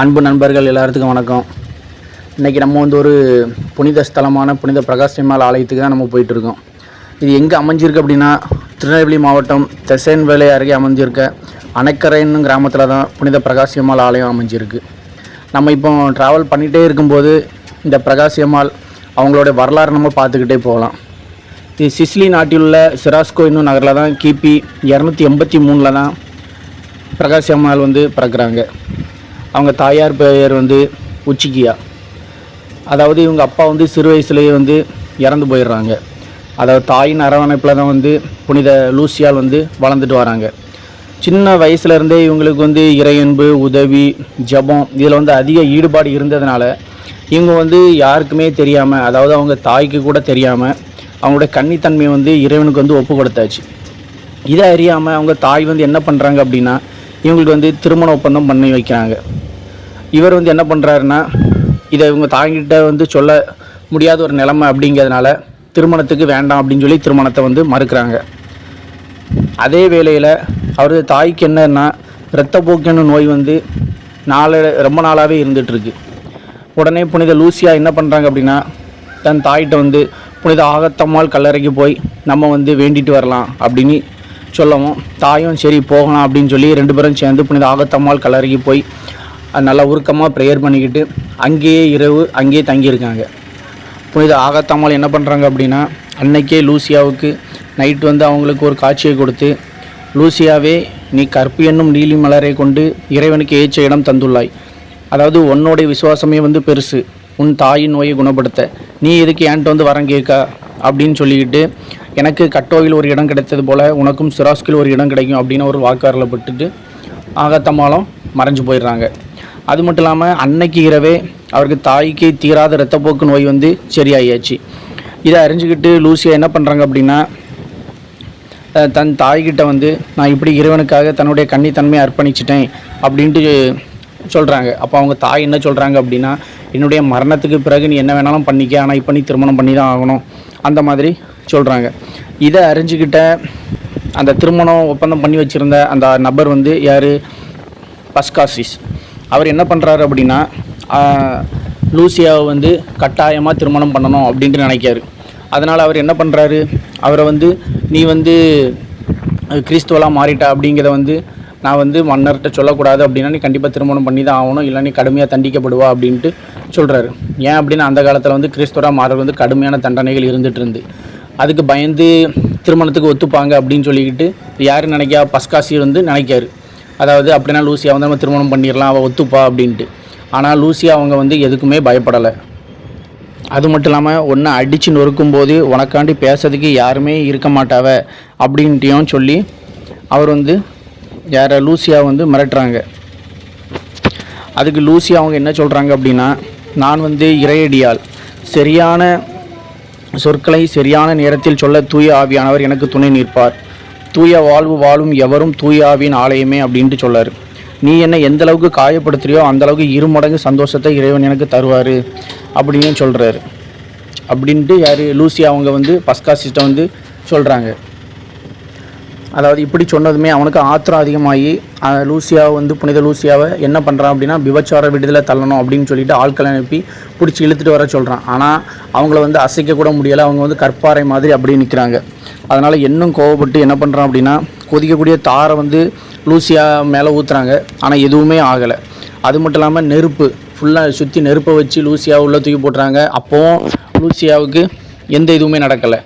அன்பு நண்பர்கள் எல்லாத்துக்கும் வணக்கம். இன்றைக்கி நம்ம வந்து ஒரு புனித ஸ்தலமான புனித பிரகாஷ்யம்மாள் ஆலயத்துக்கு தான் நம்ம போயிட்டுருக்கோம். இது எங்கே அமைஞ்சிருக்கு அப்படின்னா திருநெல்வேலி மாவட்டம் தெசைன்வேலை அருகே அமைஞ்சிருக்க அணைக்கரைன்னு கிராமத்தில் தான் புனித பிரகாசியம்மாள் ஆலயம் அமைஞ்சிருக்கு. நம்ம இப்போ ட்ராவல் பண்ணிகிட்டே இருக்கும்போது இந்த பிரகாசியம்மாள் அவங்களோட வரலாறு நம்ம பார்த்துக்கிட்டே போகலாம். இது சிஸ்லி நாட்டில் உள்ள சிராஸ்கோ என்னும் நகரில் தான் கிபி இரநூத்தி எண்பத்தி மூணில் தான் பிரகாஷ் அம்மாள் வந்து பிறக்கிறாங்க. அவங்க தாயார் பெயர் வந்து உச்சிக்கியா அதாவது இவங்க அப்பா வந்து சிறு வயசுலேயே வந்து இறந்து போயிடுறாங்க. அதாவது தாயின் அரவணைப்பில் தான் வந்து புனித லூசியால் வந்து வளர்ந்துட்டு வராங்க. சின்ன வயசுலேருந்தே இவங்களுக்கு வந்து இறையன்பு உதவி ஜெபம் இதில் வந்து அதிக ஈடுபாடு இருந்ததுனால இவங்க வந்து யாருக்குமே தெரியாமல் அதாவது அவங்க தாய்க்கு கூட தெரியாமல் அவங்களுடைய கன்னித்தன்மையை வந்து இறைவனுக்கு வந்து ஒப்பு கொடுத்தாச்சு. இதை அறியாமல் அவங்க தாய் வந்து என்ன பண்ணுறாங்க அப்படின்னா இவங்களுக்கு வந்து திருமண ஒப்பந்தம் பண்ணி வைக்கிறாங்க. இவர் வந்து என்ன பண்ணுறாருன்னா இதை இவங்க தாய்கிட்ட வந்து சொல்ல முடியாத ஒரு நிலைமை அப்படிங்கிறதுனால திருமணத்துக்கு வேண்டாம் அப்படின்னு சொல்லி திருமணத்தை வந்து மறுக்கிறாங்க. அதே வேளையில் அவரது தாய்க்கு என்னன்னா இரத்தப்போக்குன்னு நோய் வந்து நாளை ரொம்ப நாளாகவே இருந்துகிட்ருக்கு உடனே புனித லூசியா என்ன பண்ணுறாங்க அப்படின்னா தன் தாய்கிட்ட வந்து புனித ஆகத்தம்மாள் கல்லறைக்கு போய் நம்ம வந்து வேண்டிட்டு வரலாம் அப்படின்னு சொல்லவும் தாயும் சரி போகலாம் அப்படின்னு சொல்லி ரெண்டு பேரும் சேர்ந்து புனித ஆகத்தம்மாள் கல்லறைக்கு போய் நல்லா உருக்கமாக ப்ரேயர் பண்ணிக்கிட்டு அங்கேயே இரவு அங்கேயே தங்கியிருக்காங்க. புனித ஆகத்தம்மாள் என்ன பண்ணுறாங்க அப்படின்னா அன்னைக்கே லூசியாவுக்கு நைட் வந்து அவங்களுக்கு ஒரு காட்சியை கொடுத்து லூசியாவே நீ கற்பு என்னும் நீலி மலரை கொண்டு இறைவனுக்கு ஏற்ற இடம் தந்துள்ளாய். அதாவது உன்னோடைய விசுவாசமே வந்து பெருசு. உன் தாயின் நோயை குணப்படுத்த. நீ எதுக்கு என்கிட்ட வந்து வரம் கேட்கா? அப்படின்னு சொல்லிக்கிட்டு எனக்கு கட்டோவில் ஒரு இடம் கிடைத்தது போல் உனக்கும் சிராஸ்கில் ஒரு இடம் கிடைக்கும் அப்படின்னு ஒரு வாக்காரில் பட்டுட்டு ஆகத்தம்மாளும் மறைஞ்சு போயிடுறாங்க. அது மட்டும் இல்லாமல் அன்னைக்கு இரவே அவருக்கு தாய்க்கு தீராத இரத்தப்போக்கு நோய் வந்து சரியாயாச்சு இதை அறிஞ்சுக்கிட்டு லூசியா என்ன பண்ணுறாங்க அப்படின்னா தன் தாய்கிட்ட வந்து நான் இப்படி இறைவனுக்காக தன்னுடைய கன்னித்தன்மையை அர்ப்பணிச்சிட்டேன் அப்படின்ட்டு சொல்கிறாங்க அப்போ அவங்க தாய் என்ன சொல்கிறாங்க அப்படின்னா என்னுடைய மரணத்துக்கு பிறகு நீ என்ன வேணாலும் பண்ணிக்க ஆனால் இப்போ நீ திருமணம் பண்ணி தான் ஆகணும். அந்த மாதிரி சொல்கிறாங்க இதை அறிஞ்சுக்கிட்ட அந்த திருமணம் ஒப்பந்தம் பண்ணி வச்சுருந்த அந்த நபர் வந்து யார்? பஸ்காசிஸ். அவர் என்ன பண்ணுறாரு அப்படின்னா லூசியாவை வந்து கட்டாயமாக திருமணம் பண்ணணும் அப்படின்ட்டு நினைக்காரு அதனால் அவர் என்ன பண்ணுறாரு அவரை வந்து நீ வந்து கிறிஸ்துவெல்லாம் கிறிஸ்துவலாம் மாறிட்ட அப்படிங்கிறத வந்து நான் வந்து மன்னர்கிட்ட சொல்லக்கூடாது அப்படின்னா நீ கண்டிப்பாக திருமணம் பண்ணி தான் ஆகணும். இல்லை நீ கடுமையாக தண்டிக்கப்படுவா அப்படின்ட்டு சொல்கிறாரு ஏன் அப்படின்னா அந்த காலத்தில் வந்து கிறிஸ்துவராக மாறுறது வந்து கடுமையான தண்டனைகள் இருந்துகிட்டு இருந்து. அதுக்கு பயந்து திருமணத்துக்கு ஒத்துப்பாங்க அப்படின்னு சொல்லிக்கிட்டு யார் நினைக்கா? பஸ்காசி வந்து நினைக்காரு. அதாவது அப்படின்னா லூசியா வந்து நம்ம திருமணம் பண்ணிடலாம் அவள் ஒத்துப்பா அப்படின்ட்டு. ஆனால் லூசியா அவங்க வந்து எதுக்குமே பயப்படலை. அது மட்டும் இல்லாமல் ஒன்று அடித்து நொறுக்கும் போது உனக்காண்டி பேசுறதுக்கு யாருமே இருக்க மாட்டாவ அப்படின்ட்டியும் சொல்லி அவர் வந்து யாரை லூசியா வந்து மிரட்டுறாங்க. அதுக்கு லூசியா அவங்க என்ன சொல்கிறாங்க அப்படின்னா நான் வந்து இறையடியால் சரியான சொற்களை சரியான நேரத்தில் சொல்ல தூய ஆவியானவர் எனக்கு துணை நிற்பார். தூய வாழ்வு வாழும் எவரும் தூய ஆவியின் ஆலயமே அப்படின்ட்டு சொல்லார். நீ என்னை எந்த அளவுக்கு காயப்படுத்துறியோ அந்த அளவுக்கு இருமடங்கு சந்தோஷத்தை இறைவன் எனக்கு தருவார் அப்படின்னு சொல்கிறாரு அப்படின்ட்டு யார்? லூசி அவங்க வந்து பஸ்காசிட்ட வந்து சொல்கிறாங்க அதாவது இப்படி சொன்னதுமே அவனுக்கு ஆத்திரம் அதிகமாகி அஹ், லூசியாவை வந்து புனித லூசியாவை என்ன பண்ணுறான் அப்படின்னா விபச்சார விடுதலை தள்ளணும் அப்படின்னு சொல்லிட்டு ஆட்களை அனுப்பி பிடிச்சி இழுத்துட்டு வர சொல்கிறான் ஆனால் அவங்கள வந்து அசைக்க கூட முடியலை. அவங்க வந்து கற்பாறை மாதிரி அப்படியே நிற்கிறாங்க அதனால் இன்னும் கோவப்பட்டு என்ன பண்ணுறான் அப்படின்னா கொதிக்கக்கூடிய தாரை வந்து லூசியா மேலே ஊற்றுறாங்க ஆனால் எதுவுமே ஆகலை. அது மட்டும் இல்லாமல் நெருப்பு ஃபுல்லாக சுற்றி நெருப்பை வச்சு லூசியா உள்ளே தூக்கி போட்டுறாங்க. அப்போவும் லூசியாவுக்கு எந்த இதுவுமே நடக்கலை.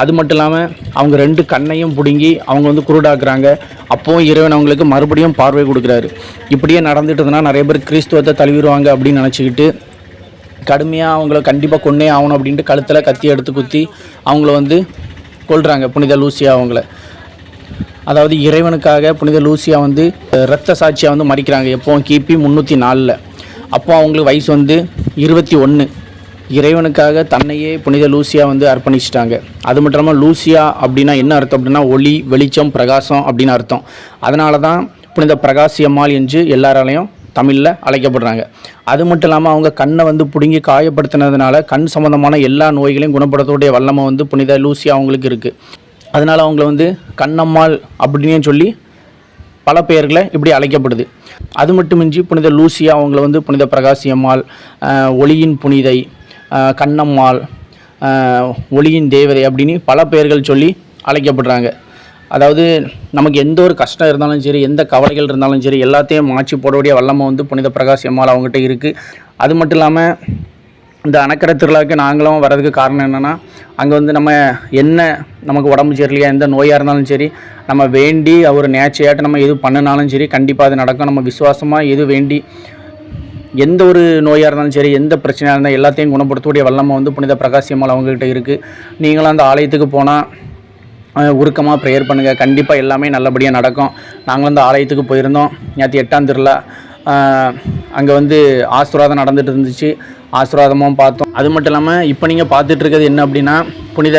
அது மட்டும் இல்லாமல் அவங்க ரெண்டு கண்ணையும் பிடுங்கி அவங்க வந்து குருடாக்குறாங்க. அப்போவும் இறைவன் அவங்களுக்கு மறுபடியும் பார்வை கொடுக்குறாரு. இப்படியே நடந்துட்டுதுன்னா நிறைய பேர் கிறிஸ்துவத்தை தழுவிடுவாங்க அப்படின்னு நினச்சிக்கிட்டு கடுமையாக அவங்கள கண்டிப்பாக கொன்னே ஆகணும் அப்படின்ட்டு கழுத்தில் கத்தி எடுத்து குத்தி அவங்கள வந்து கொள்கிறாங்க புனித லூசியா அவங்கள. அதாவது இறைவனுக்காக புனித லூசியா வந்து இரத்த சாட்சியாக வந்து மறிக்கிறாங்க. எப்போவும் கிபி முந்நூற்றி நாலில். அப்போ அவங்களுக்கு வயசு வந்து இருபத்தி ஒன்று இறைவனுக்காக தன்னையே புனித லூசியா வந்து அர்ப்பணிச்சிட்டாங்க. அது மட்டும் இல்லாமல் லூசியா அப்படின்னா என்ன அர்த்தம் அப்படின்னா ஒளி வெளிச்சம் பிரகாசம் அப்படின்னு அர்த்தம். அதனால தான் புனித பிரகாசியம்மாள் என்று எல்லாராலையும் தமிழில் அழைக்கப்படுறாங்க. அது மட்டும் இல்லாமல் அவங்க கண்ணை வந்து பிடுங்கி காயப்படுத்தினதுனால கண் சம்மந்தமான எல்லா நோய்களையும் குணப்படுத்தக்கூடிய வல்லமை வந்து புனித லூசியா அவங்களுக்கு இருக்குது அதனால் அவங்கள வந்து கண்ணம்மாள் அப்படின்னு சொல்லி பல பெயர்களை இப்படி அழைக்கப்படுது. அது மட்டுமின்றி புனித லூசியா அவங்கள வந்து புனித பிரகாசியம்மாள் ஒளியின் புனிதை கண்ணம்மாள் ஒளியின் தேவதை அப்படின்னு பல பெயர்கள் சொல்லி அழைக்கப்படுறாங்க. அதாவது நமக்கு எந்த ஒரு கஷ்டம் இருந்தாலும் சரி எந்த கவலைகள் இருந்தாலும் சரி எல்லாத்தையும் மாற்றி போடக்கூடிய வல்லமை வந்து புனித பிரகாஷ் எம்மாள் அவங்ககிட்ட இருக்குது அது மட்டும் இல்லாமல் இந்த அணக்கரை திருவிழாவுக்கு நாங்களும் வர்றதுக்கு காரணம் என்னென்னா அங்கே வந்து நம்ம என்ன நமக்கு உடம்பு சரியில்லையா எந்த நோயாக இருந்தாலும் சரி நம்ம வேண்டி அவர் நேச்சையாட்டு நம்ம எது பண்ணினாலும் சரி கண்டிப்பாக அது நடக்கும். நம்ம விசுவாசமாக எது வேண்டி எந்த ஒரு நோயாக இருந்தாலும் சரி எந்த பிரச்சனையாக இருந்தால் எல்லாத்தையும் குணப்படுத்தக்கூடிய வல்லமை வந்து புனித பிரகாசியம்மாள் அவங்கக்கிட்ட அவங்ககிட்ட இருக்குது நீங்களும் அந்த ஆலயத்துக்கு போனால் உருக்கமாக ப்ரேயர் பண்ணுங்கள் கண்டிப்பாக எல்லாமே நல்லபடியாக நடக்கும். நாங்களும் அந்த ஆலயத்துக்கு போயிருந்தோம். நேற்று எட்டாம் திருவிழா. அங்கே வந்து ஆசீர்வாதம் நடந்துட்டு இருந்துச்சு. ஆசீர்வாதமும் பார்த்தோம். அது மட்டும் இல்லாமல் இப்போ நீங்கள் பார்த்துட்டு இருக்கிறது என்ன அப்படின்னா புனித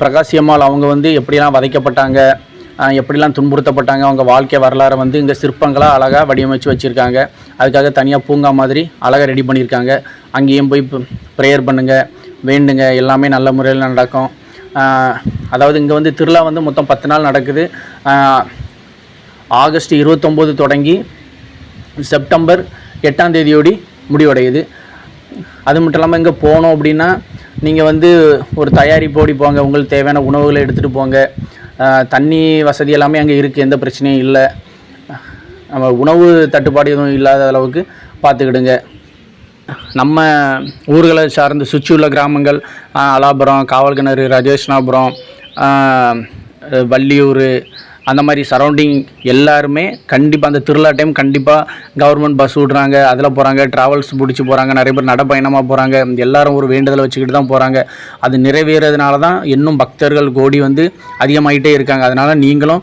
பிரகாசியம்மாள் அவங்க வந்து எப்படிலாம் வதைக்கப்பட்டாங்க எப்படிலாம் துன்புறுத்தப்பட்டாங்க அவங்க வாழ்க்கை வரலாறை வந்து இங்கே சிற்பங்களாக அழகாக வடிவமைச்சு வச்சுருக்காங்க. அதுக்காக தனியாக பூங்கா மாதிரி அழகாக ரெடி பண்ணியிருக்காங்க அங்கேயும் போய் ப்ரேயர் பண்ணுங்கள் வேண்டுங்க எல்லாமே நல்ல முறையில் நடக்கும். அதாவது இங்கே வந்து திருவிழா வந்து மொத்தம் பத்து நாள் நடக்குது. ஆகஸ்ட் இருபத்தொம்போது தொடங்கி செப்டம்பர் எட்டாம் தேதியோடி முடிவடையுது. அது மட்டும் இல்லாமல் இங்கே போனோம் அப்படின்னா நீங்கள் வந்து ஒரு தயாரிப்போடி போங்க உங்களுக்கு தேவையான உணவுகளை எடுத்துகிட்டு போங்க. தண்ணி வசதி எல்லாமே அங்கே இருக்குது எந்த பிரச்சனையும் இல்லை. நம்ம உணவு தட்டுப்பாடு எதுவும் இல்லாத அளவுக்கு பார்த்துக்கிடுங்க நம்ம ஊர்களை சார்ந்து சுற்றி உள்ள கிராமங்கள் அலாபுரம் காவல்கிணறு ரஜேஷ்ணாபுரம் வள்ளியூர் அந்த மாதிரி சரௌண்டிங் எல்லாருமே கண்டிப்பாக அந்த திருவிழா டைம் கண்டிப்பாக கவர்மெண்ட் பஸ் விடுறாங்க அதில் போகிறாங்க ட்ராவல்ஸ் பிடிச்சி போகிறாங்க நிறைய பேர் நடப்பயணமாக போகிறாங்க எல்லாரும் ஒரு வேண்டுதலை வச்சுக்கிட்டு தான் போகிறாங்க அது நிறைவேறதுனால தான் இன்னும் பக்தர்கள் கோடி வந்து அதிகமாகிட்டே இருக்காங்க. அதனால் நீங்களும்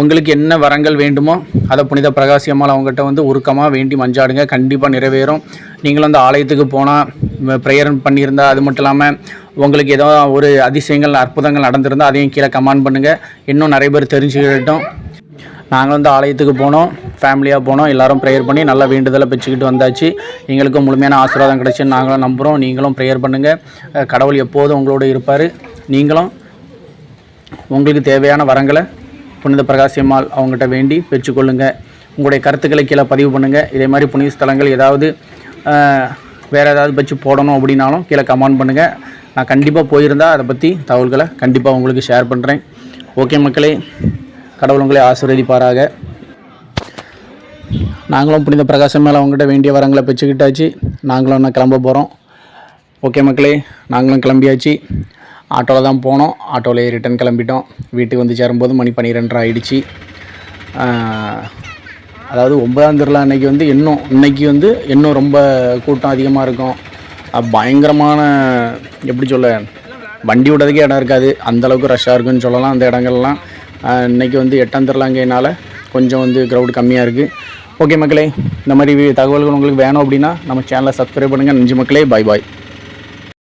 உங்களுக்கு என்ன வரங்கள் வேண்டுமோ அதை புனித பிரகாசியம்மால் அவங்ககிட்ட வந்து உருக்கமாக வேண்டி மஞ்சாடுங்க. கண்டிப்பாக நிறைவேறும். நீங்களும் அந்த ஆலயத்துக்கு போனால் ப்ரேயர் பண்ணியிருந்தா அது மட்டும் இல்லாமல் உங்களுக்கு ஏதோ ஒரு அதிசயங்கள் அற்புதங்கள் நடந்திருந்தால் அதையும் கீழே கமெண்ட் பண்ணுங்கள் இன்னும் நிறைய பேர் தெரிஞ்சுக்கிட்டோம் நாங்கள் வந்து ஆலயத்துக்கு போனோம் ஃபேமிலியாக போனோம் எல்லோரும் ப்ரேயர் பண்ணி நல்லா வேண்டுதலை பெற்றுக்கிட்டு வந்தாச்சு. எங்களுக்கும் முழுமையான ஆசீர்வாதம் கிடைச்சுன்னு நாங்களும் நம்புகிறோம் நீங்களும் ப்ரேயர் பண்ணுங்கள் கடவுள் எப்போதும் உங்களோட இருப்பார். நீங்களும் உங்களுக்கு தேவையான வரங்களை புனித பிரகாசியம்மாள் அவங்ககிட்ட வேண்டி பெற்றுக்கொள்ளுங்கள் உங்களுடைய கருத்துக்களை கீழே பதிவு பண்ணுங்கள் இதே மாதிரி புனித ஸ்தலங்கள் ஏதாவது வேறு ஏதாவது பற்றி போடணும் அப்படின்னாலும் கீழே கமெண்ட் பண்ணுங்கள் நான் கண்டிப்பாக போயிருந்தால் அதை பற்றி தகவல்களை கண்டிப்பாக உங்களுக்கு ஷேர் பண்ணுறேன் ஓகே மக்களே கடவுள் உங்களை ஆசீர்வதிப்பாராக. நாங்களும் புனித பிரகாசம் மேலே அவங்ககிட்ட வேண்டிய வரங்களை பெற்றுக்கிட்டாச்சு. நாங்களும் இன்னும் கிளம்ப போகிறோம் ஓகே மக்களே நாங்களும் கிளம்பியாச்சு. ஆட்டோவில் தான் போனோம். ஆட்டோவிலே ரிட்டன் கிளம்பிட்டோம். வீட்டுக்கு வந்து சேரும்போது மணி பன்னிரெண்டரை ஆயிடுச்சு. அதாவது ஒன்பதாம் திருவிழா அன்னைக்கு வந்து இன்னும் இன்னைக்கு வந்து இன்னும் ரொம்ப கூட்டம் அதிகமாக இருக்கும். பயங்கரமான எப்படி சொல்ல வண்டி விடுறதுக்கே இடம் இருக்காது. அந்தளவுக்கு ரஷ்ஷாக இருக்குன்னு சொல்லலாம் அந்த இடங்கள்லாம். இன்றைக்கி இன்னைக்கு வந்து எட்டாம் திருவிழாங்கனால கொஞ்சம் வந்து க்ரௌட் கம்மியாக இருக்குது ஓகே மக்களே இந்த மாதிரி தகவல்கள் உங்களுக்கு வேணும் அப்படின்னா நம்ம சேனலை சப்ஸ்கிரைப் பண்ணுங்கள் நெஞ்சு மக்களே பாய் பாய்